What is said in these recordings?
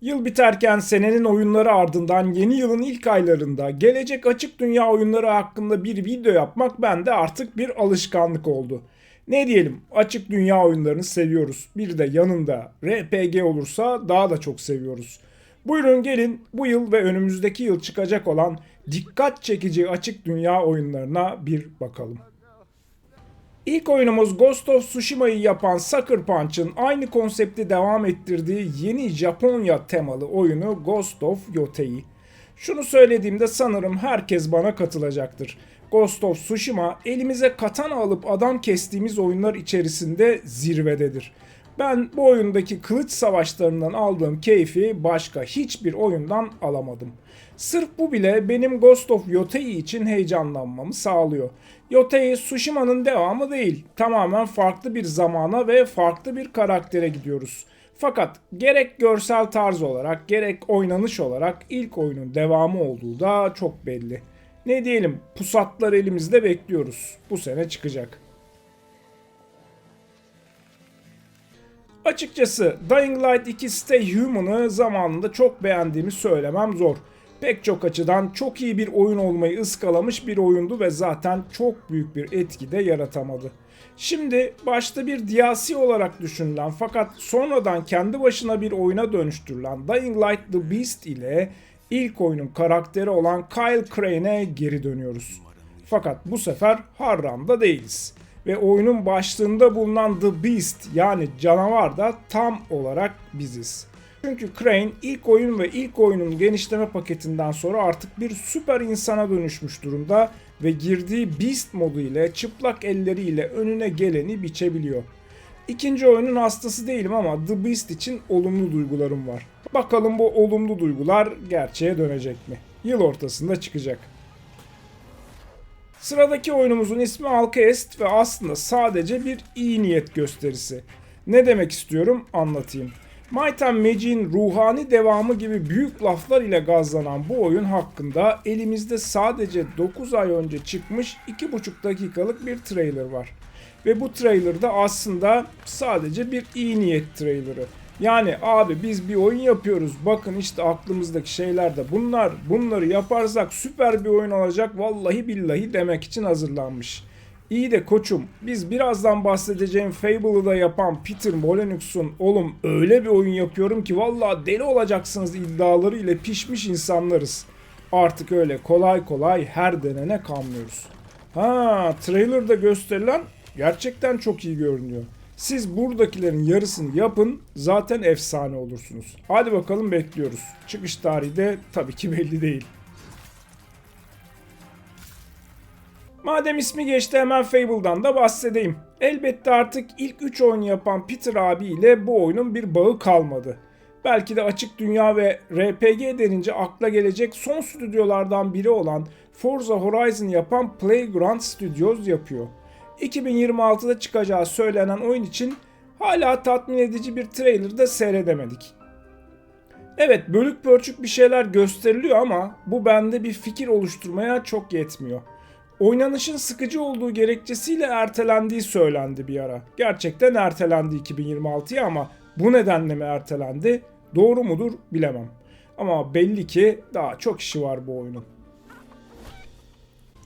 Yıl biterken senenin oyunları ardından yeni yılın ilk aylarında gelecek açık dünya oyunları hakkında bir video yapmak bende artık bir alışkanlık oldu. Ne diyelim açık dünya oyunlarını seviyoruz. Bir de yanında RPG olursa daha da çok seviyoruz. Buyurun gelin bu yıl ve önümüzdeki yıl çıkacak olan dikkat çekici açık dünya oyunlarına bir bakalım. İlk oyunumuz Ghost of Tsushima'yı yapan Sucker Punch'ın aynı konsepti devam ettirdiği yeni Japonya temalı oyunu Ghost of Yotei. Şunu söylediğimde sanırım herkes bana katılacaktır. Ghost of Tsushima elimize katana alıp adam kestiğimiz oyunlar içerisinde zirvededir. Ben bu oyundaki kılıç savaşlarından aldığım keyfi başka hiçbir oyundan alamadım. Sırf bu bile benim Ghost of Yotei için heyecanlanmamı sağlıyor. Yotei Tsushima'nın devamı değil. Tamamen farklı bir zamana ve farklı bir karaktere gidiyoruz. Fakat gerek görsel tarz olarak gerek oynanış olarak ilk oyunun devamı olduğu da çok belli. Ne diyelim pusatlar elimizde bekliyoruz. Bu sene çıkacak. Açıkçası Dying Light 2 Stay Human'ı zamanında çok beğendiğimi söylemem zor. Pek çok açıdan çok iyi bir oyun olmayı ıskalamış bir oyundu ve zaten çok büyük bir etki de yaratamadı. Şimdi başta bir DLC olarak düşünülen fakat sonradan kendi başına bir oyuna dönüştürülen Dying Light The Beast ile ilk oyunun karakteri olan Kyle Crane'e geri dönüyoruz. Fakat bu sefer Harran'da değiliz. Ve oyunun başlığında bulunan The Beast yani canavar da tam olarak biziz. Çünkü Crane ilk oyun ve ilk oyunun genişleme paketinden sonra artık bir süper insana dönüşmüş durumda ve girdiği Beast modu ile çıplak elleriyle önüne geleni biçebiliyor. İkinci oyunun hastası değilim ama The Beast için olumlu duygularım var. Bakalım bu olumlu duygular gerçeğe dönecek mi? Yıl ortasında çıkacak. Sıradaki oyunumuzun ismi Alkest ve aslında sadece bir iyi niyet gösterisi. Ne demek istiyorum anlatayım. Might and Magic'in ruhani devamı gibi büyük laflar ile gazlanan bu oyun hakkında elimizde sadece 9 ay önce çıkmış 2,5 dakikalık bir trailer var. Ve bu trailerda aslında sadece bir iyi niyet trailerı. Yani abi biz bir oyun yapıyoruz. Bakın işte aklımızdaki şeyler de bunlar. Bunları yaparsak süper bir oyun olacak. Vallahi billahi demek için hazırlanmış. İyi de koçum biz birazdan bahsedeceğim Fable'ı da yapan Peter Molyneux'un oğlum öyle bir oyun yapıyorum ki vallahi deli olacaksınız iddiaları ile pişmiş insanlarız. Artık öyle kolay kolay her denene kalmıyoruz. Ha trailerda gösterilen gerçekten çok iyi görünüyor. Siz buradakilerin yarısını yapın zaten efsane olursunuz. Hadi bakalım bekliyoruz. Çıkış tarihi de tabii ki belli değil. Madem ismi geçti hemen Fable'dan da bahsedeyim. Elbette artık ilk 3 oyunu yapan Peter abi ile bu oyunun bir bağı kalmadı. Belki de açık dünya ve RPG denince akla gelecek son stüdyolardan biri olan Forza Horizon yapan Playground Studios yapıyor. 2026'da çıkacağı söylenen oyun için hala tatmin edici bir trailer da seyredemedik. Evet bölük pörçük bir şeyler gösteriliyor ama bu bende bir fikir oluşturmaya çok yetmiyor. Oynanışın sıkıcı olduğu gerekçesiyle ertelendiği söylendi bir ara. Gerçekten ertelendi 2026'ya ama bu nedenle mi ertelendi? Doğru mudur bilemem. Ama belli ki daha çok işi var bu oyunun.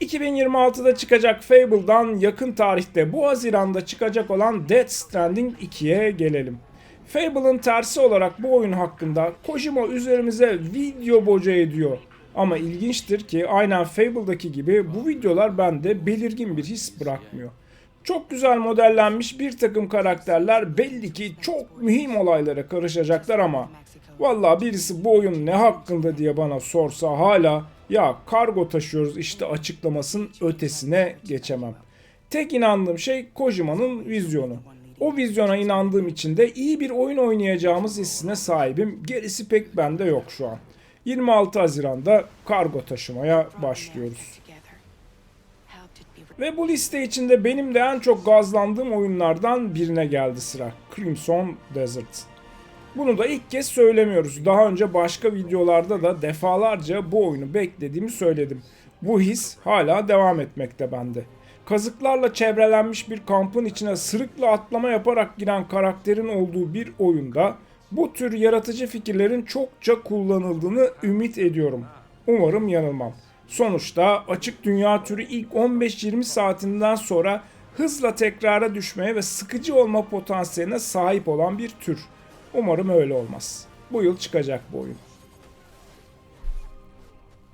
2026'da çıkacak Fable'dan yakın tarihte bu Haziran'da çıkacak olan Death Stranding 2'ye gelelim. Fable'ın tersi olarak bu oyun hakkında Kojima üzerimize video boca ediyor. Ama ilginçtir ki aynen Fable'daki gibi bu videolar bende belirgin bir his bırakmıyor. Çok güzel modellenmiş bir takım karakterler belli ki çok mühim olaylara karışacaklar ama Valla birisi bu oyun ne hakkında diye bana sorsa hala ya kargo taşıyoruz işte açıklamasının ötesine geçemem. Tek inandığım şey Kojima'nın vizyonu. O vizyona inandığım için de iyi bir oyun oynayacağımız hissine sahibim. Gerisi pek bende yok şu an. 26 Haziran'da kargo taşımaya başlıyoruz. Ve bu liste içinde benim de en çok gazlandığım oyunlardan birine geldi sıra. Crimson Desert. Bunu da ilk kez söylemiyoruz. Daha önce başka videolarda da defalarca bu oyunu beklediğimi söyledim. Bu his hala devam etmekte bende. kazıklarla çevrelenmiş bir kampın içine sırıkla atlama yaparak giren karakterin olduğu bir oyunda bu tür yaratıcı fikirlerin çokça kullanıldığını ümit ediyorum. Umarım yanılmam. Sonuçta açık dünya türü ilk 15-20 saatinden sonra hızla tekrara düşmeye ve sıkıcı olma potansiyeline sahip olan bir tür. Umarım öyle olmaz. Bu yıl çıkacak bu oyun.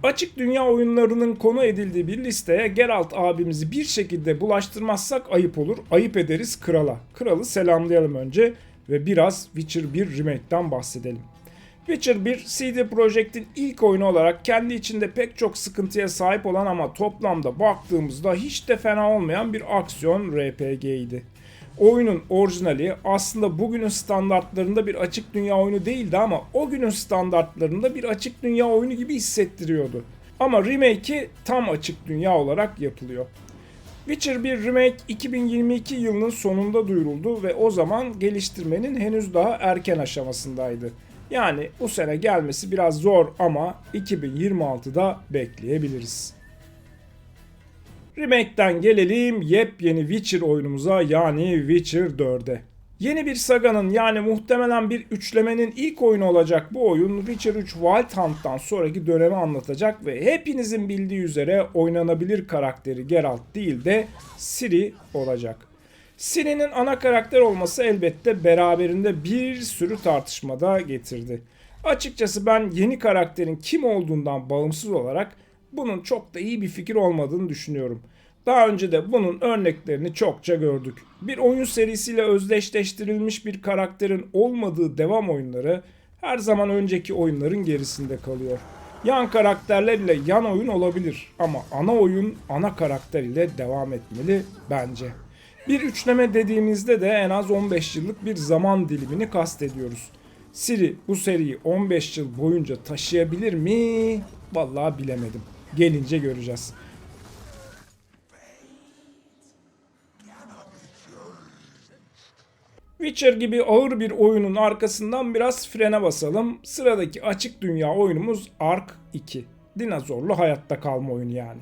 Açık dünya oyunlarının konu edildiği bir listeye Geralt abimizi bir şekilde bulaştırmazsak ayıp olur. Ayıp ederiz krala. Kralı selamlayalım önce ve biraz Witcher 1 Remake'den bahsedelim. Witcher 1 CD Projekt'in ilk oyunu olarak kendi içinde pek çok sıkıntıya sahip olan ama toplamda baktığımızda hiç de fena olmayan bir aksiyon RPG idi. Oyunun orijinali aslında bugünün standartlarında bir açık dünya oyunu değildi ama o günün standartlarında bir açık dünya oyunu gibi hissettiriyordu. Ama remake'i tam açık dünya olarak yapılıyor. Witcher 1 Remake 2022 yılının sonunda duyuruldu ve o zaman geliştirmenin henüz daha erken aşamasındaydı. Yani bu sene gelmesi biraz zor ama 2026'da bekleyebiliriz. Remake'den gelelim yepyeni Witcher oyunumuza yani Witcher 4'e. Yeni bir saganın yani muhtemelen bir üçlemenin ilk oyunu olacak bu oyun Witcher 3 Wild Hunt'tan sonraki dönemi anlatacak ve hepinizin bildiği üzere oynanabilir karakteri Geralt değil de Ciri olacak. Ciri'nin ana karakter olması elbette beraberinde bir sürü tartışmada getirdi. Açıkçası ben yeni karakterin kim olduğundan bağımsız olarak bunun çok da iyi bir fikir olmadığını düşünüyorum. Daha önce de bunun örneklerini çokça gördük. Bir oyun serisiyle özdeşleştirilmiş bir karakterin olmadığı devam oyunları her zaman önceki oyunların gerisinde kalıyor. Yan karakterlerle yan oyun olabilir ama ana oyun ana karakter ile devam etmeli bence. Bir üçleme dediğimizde de en az 15 yıllık bir zaman dilimini kastediyoruz. Siri bu seriyi 15 yıl boyunca taşıyabilir mi? Vallahi bilemedim. Gelince göreceğiz. Witcher gibi ağır bir oyunun arkasından biraz frene basalım. Sıradaki açık dünya oyunumuz Ark 2. Dinozorlu hayatta kalma oyunu yani.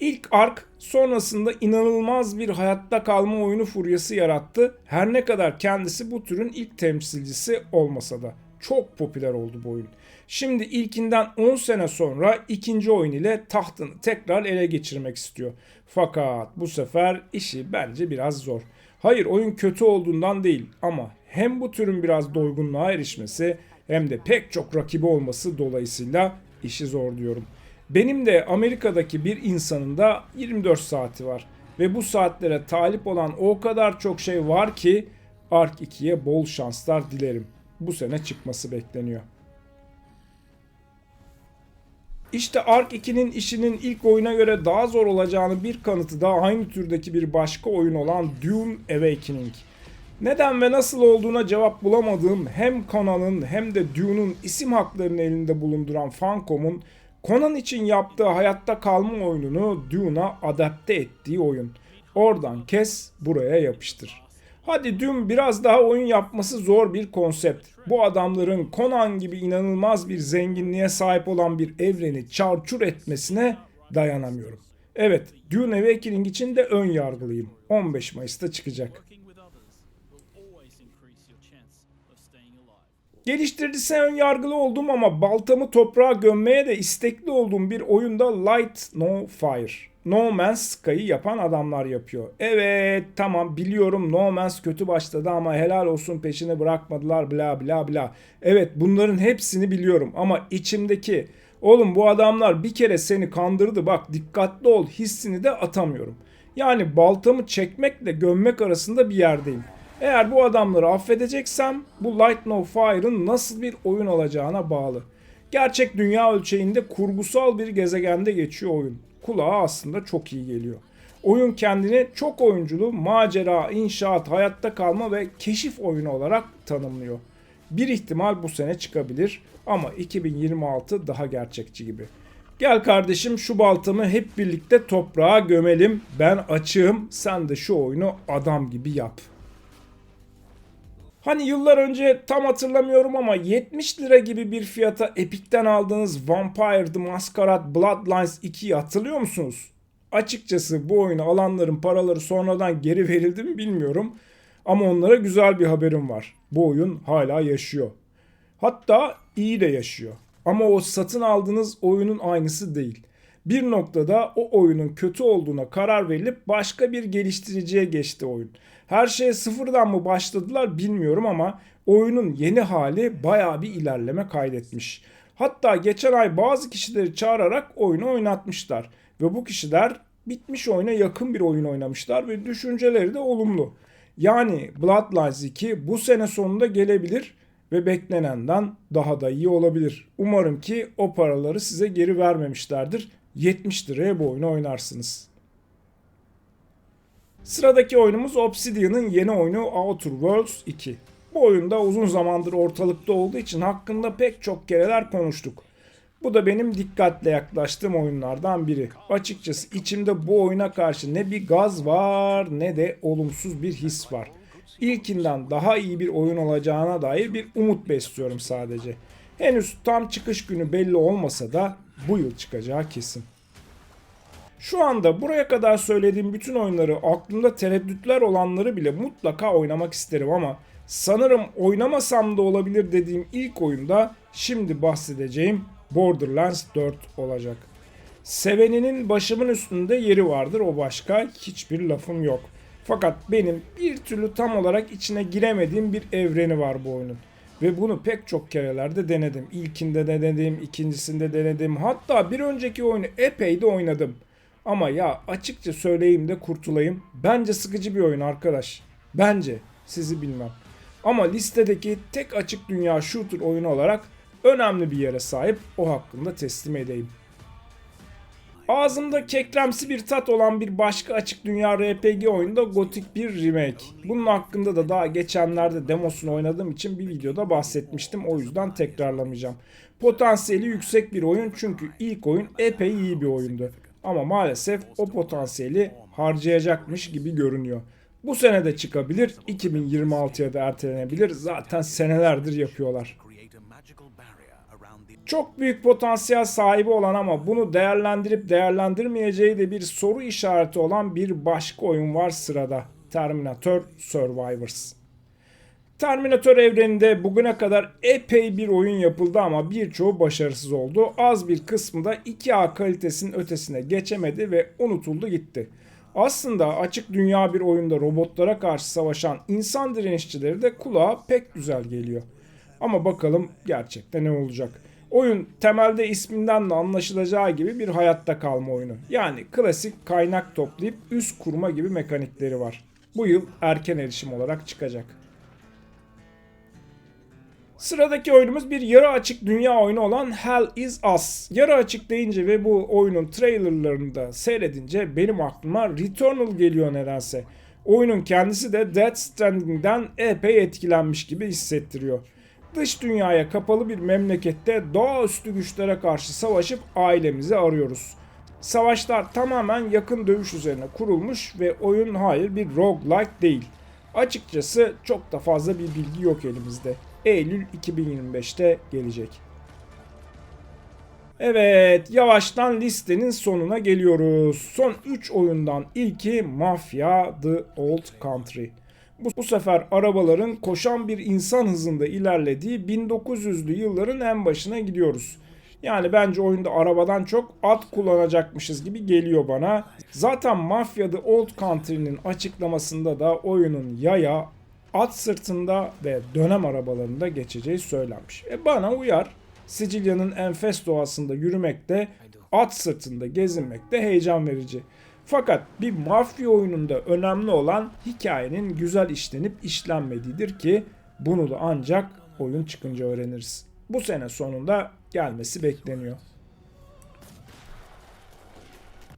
İlk Ark sonrasında inanılmaz bir hayatta kalma oyunu furyası yarattı. Her ne kadar kendisi bu türün ilk temsilcisi olmasa da çok popüler oldu bu oyun. Şimdi ilkinden 10 sene sonra ikinci oyun ile tahtını tekrar ele geçirmek istiyor. Fakat bu sefer işi bence biraz zor. Hayır oyun kötü olduğundan değil ama hem bu türün biraz doygunluğa erişmesi hem de pek çok rakibi olması dolayısıyla işi zor diyorum. Benim de Amerika'daki bir insanın da 24 saati var ve bu saatlere talip olan o kadar çok şey var ki Ark 2'ye bol şanslar dilerim. Bu sene çıkması bekleniyor. İşte Ark 2'nin işinin ilk oyuna göre daha zor olacağını bir kanıtı da aynı türdeki bir başka oyun olan Dune Awakening. Neden ve nasıl olduğuna cevap bulamadığım hem Conan'ın hem de Dune'un isim haklarını elinde bulunduran Funcom'un Conan için yaptığı hayatta kalma oyununu Dune'a adapte ettiği oyun. Oradan kes buraya yapıştır. Hadi Dune biraz daha oyun yapması zor bir konsept. Bu adamların Conan gibi inanılmaz bir zenginliğe sahip olan bir evreni çarçur etmesine dayanamıyorum. Evet, Dune Awakening için de ön yargılıyım. 15 Mayıs'ta çıkacak. Geliştirdiyse ön yargılı oldum ama baltamı toprağa gömmeye de istekli olduğum bir oyunda Light No Fire. No Man's Sky'ı yapan adamlar yapıyor. Evet tamam biliyorum No Man's kötü başladı ama helal olsun peşini bırakmadılar bla bla bla. Evet bunların hepsini biliyorum ama içimdeki oğlum bu adamlar bir kere seni kandırdı bak dikkatli ol hissini de atamıyorum. Yani baltamı çekmekle gömmek arasında bir yerdeyim. Eğer bu adamları affedeceksem bu Light No Fire'ın nasıl bir oyun olacağına bağlı. Gerçek dünya ölçeğinde kurgusal bir gezegende geçiyor oyun. Kulağa aslında çok iyi geliyor. Oyun kendini çok oyunculu, macera, inşaat, hayatta kalma ve keşif oyunu olarak tanımlıyor. Bir ihtimal bu sene çıkabilir ama 2026 daha gerçekçi gibi. Gel kardeşim şu baltamı hep birlikte toprağa gömelim. Ben açığım, sen de şu oyunu adam gibi yap. Hani yıllar önce tam hatırlamıyorum ama 70 lira gibi bir fiyata Epic'ten aldığınız Vampire the Masquerade Bloodlines 2'yi hatırlıyor musunuz? Açıkçası bu oyunu alanların paraları sonradan geri verildi mi bilmiyorum. Ama onlara güzel bir haberim var. Bu oyun hala yaşıyor. Hatta iyi de yaşıyor. Ama o satın aldığınız oyunun aynısı değil. Bir noktada o oyunun kötü olduğuna karar verilip başka bir geliştiriciye geçti oyun. Her şeye sıfırdan mı başladılar bilmiyorum ama oyunun yeni hali baya bir ilerleme kaydetmiş. Hatta geçen ay bazı kişileri çağırarak oyunu oynatmışlar. Ve bu kişiler bitmiş oyuna yakın bir oyun oynamışlar ve düşünceleri de olumlu. Yani Bloodlines 2 bu sene sonunda gelebilir ve beklenenden daha da iyi olabilir. Umarım ki o paraları size geri vermemişlerdir. 70 liraya bu oyunu oynarsınız. Sıradaki oyunumuz Obsidian'ın yeni oyunu Outer Worlds 2. Bu oyunda uzun zamandır ortalıkta olduğu için hakkında pek çok kereler konuştuk. Bu da benim dikkatle yaklaştığım oyunlardan biri. Açıkçası içimde bu oyuna karşı ne bir gaz var ne de olumsuz bir his var. İlkinden daha iyi bir oyun olacağına dair bir umut besliyorum sadece. Henüz tam çıkış günü belli olmasa da bu yıl çıkacağı kesin. Şu anda buraya kadar söylediğim bütün oyunları aklımda tereddütler olanları bile mutlaka oynamak isterim ama sanırım oynamasam da olabilir dediğim ilk oyunda şimdi bahsedeceğim Borderlands 4 olacak. Seveninin başımın üstünde yeri vardır o başka hiçbir lafım yok. Fakat benim bir türlü tam olarak içine giremediğim bir evreni var bu oyunun. Ve bunu pek çok kerelerde denedim. İlkinde denedim, ikincisinde denedim. Hatta bir önceki oyunu epey de oynadım. Ama ya açıkça söyleyeyim de kurtulayım. Bence sıkıcı bir oyun arkadaş. Bence. Sizi bilmem. Ama listedeki tek açık dünya shooter oyunu olarak önemli bir yere sahip. O hakkında teslim edeyim. Ağzımda kekremsi bir tat olan bir başka açık dünya RPG oyunda Gothic bir remake. Bunun hakkında da daha geçenlerde demosunu oynadığım için bir videoda bahsetmiştim. O yüzden tekrarlamayacağım. Potansiyeli yüksek bir oyun çünkü ilk oyun epey iyi bir oyundu. Ama maalesef o potansiyeli harcayacakmış gibi görünüyor. Bu sene de çıkabilir, 2026'ya da ertelenebilir. Zaten senelerdir yapıyorlar. Çok büyük potansiyel sahibi olan ama bunu değerlendirip değerlendirmeyeceği de bir soru işareti olan bir başka oyun var sırada. Terminator Survivors. Terminator evreninde bugüne kadar epey bir oyun yapıldı ama birçoğu başarısız oldu. Az bir kısmı da 2A kalitesinin ötesine geçemedi ve unutuldu gitti. Aslında açık dünya bir oyunda robotlara karşı savaşan insan direnişçileri de kulağa pek güzel geliyor. Ama bakalım gerçekten ne olacak. Oyun temelde isminden de anlaşılacağı gibi bir hayatta kalma oyunu. Yani klasik kaynak toplayıp üst kurma gibi mekanikleri var. Bu yıl erken erişim olarak çıkacak. Sıradaki oyunumuz bir yarı açık dünya oyunu olan Hell is Us. Yarı açık deyince ve bu oyunun trailerlarını da seyredince benim aklıma Returnal geliyor nedense. Oyunun kendisi de Death Stranding'den epey etkilenmiş gibi hissettiriyor. Dış dünyaya kapalı bir memlekette doğaüstü güçlere karşı savaşıp ailemizi arıyoruz. Savaşlar tamamen yakın dövüş üzerine kurulmuş ve oyun hayır bir roguelike değil. Açıkçası çok da fazla bir bilgi yok elimizde. Eylül 2025'te gelecek. Evet, yavaştan listenin sonuna geliyoruz. Son 3 oyundan ilki Mafia The Old Country. Bu, bu sefer arabaların koşan bir insan hızında ilerlediği 1900'lü yılların en başına gidiyoruz. Yani bence oyunda arabadan çok at kullanacakmışız gibi geliyor bana. Zaten Mafia The Old Country'nin açıklamasında da oyunun yaya, at sırtında ve dönem arabalarında geçeceği söylenmiş. E bana uyar. Sicilya'nın enfes doğasında yürümekte, at sırtında gezinmek de heyecan verici. Fakat bir mafya oyununda önemli olan hikayenin güzel işlenip işlenmediğidir ki bunu da ancak oyun çıkınca öğreniriz. Bu sene sonunda gelmesi bekleniyor.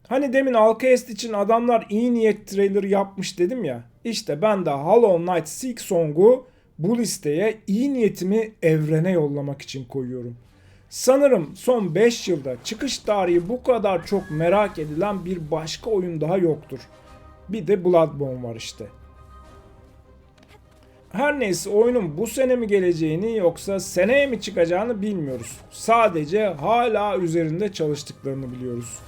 Hani demin Alcest için adamlar iyi niyet trailer yapmış dedim ya. İşte ben de Hollow Knight Silk Song'u bu listeye iyi niyetimi evrene yollamak için koyuyorum. Sanırım son 5 yılda çıkış tarihi bu kadar çok merak edilen bir başka oyun daha yoktur. Bir de Bloodborne var işte. Her neyse oyunun bu sene mi geleceğini yoksa seneye mi çıkacağını bilmiyoruz. Sadece hala üzerinde çalıştıklarını biliyoruz.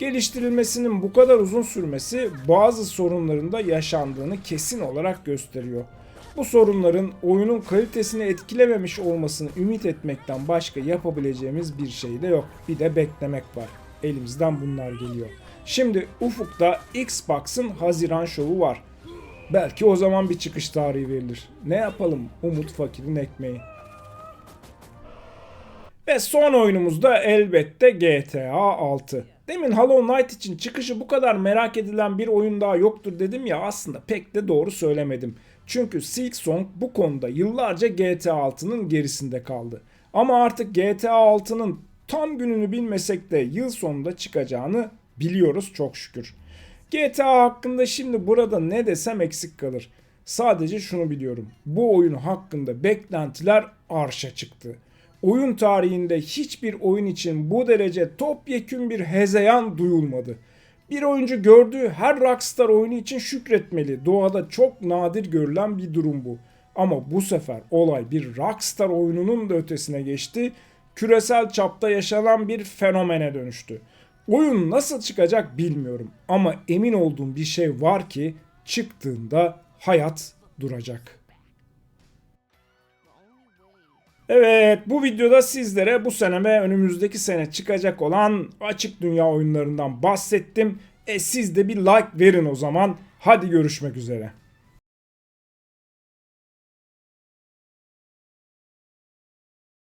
Geliştirilmesinin bu kadar uzun sürmesi bazı sorunların da yaşandığını kesin olarak gösteriyor. Bu sorunların oyunun kalitesini etkilememiş olmasını ümit etmekten başka yapabileceğimiz bir şey de yok. Bir de beklemek var. Elimizden bunlar geliyor. Şimdi ufukta Xbox'ın Haziran şovu var. Belki o zaman bir çıkış tarihi verilir. Ne yapalım? Umut fakirin ekmeği. Ve son oyunumuz da elbette GTA 6. Demin Hollow Knight için çıkışı bu kadar merak edilen bir oyun daha yoktur dedim ya aslında pek de doğru söylemedim. Çünkü Silksong bu konuda yıllarca GTA 6'nın gerisinde kaldı. Ama artık GTA 6'nın tam gününü bilmesek de yıl sonunda çıkacağını biliyoruz çok şükür. GTA hakkında şimdi burada ne desem eksik kalır. Sadece şunu biliyorum. Bu oyun hakkında beklentiler arşa çıktı. Oyun tarihinde hiçbir oyun için bu derece topyekün bir hezeyan duyulmadı. Bir oyuncu gördüğü her Rockstar oyunu için şükretmeli. Doğada çok nadir görülen bir durum bu. Ama bu sefer olay bir Rockstar oyununun da ötesine geçti. Küresel çapta yaşanan bir fenomene dönüştü. Oyun nasıl çıkacak bilmiyorum ama emin olduğum bir şey var ki çıktığında hayat duracak. Evet bu videoda sizlere bu sene ve önümüzdeki sene çıkacak olan açık dünya oyunlarından bahsettim. E siz de bir like verin o zaman. Hadi görüşmek üzere.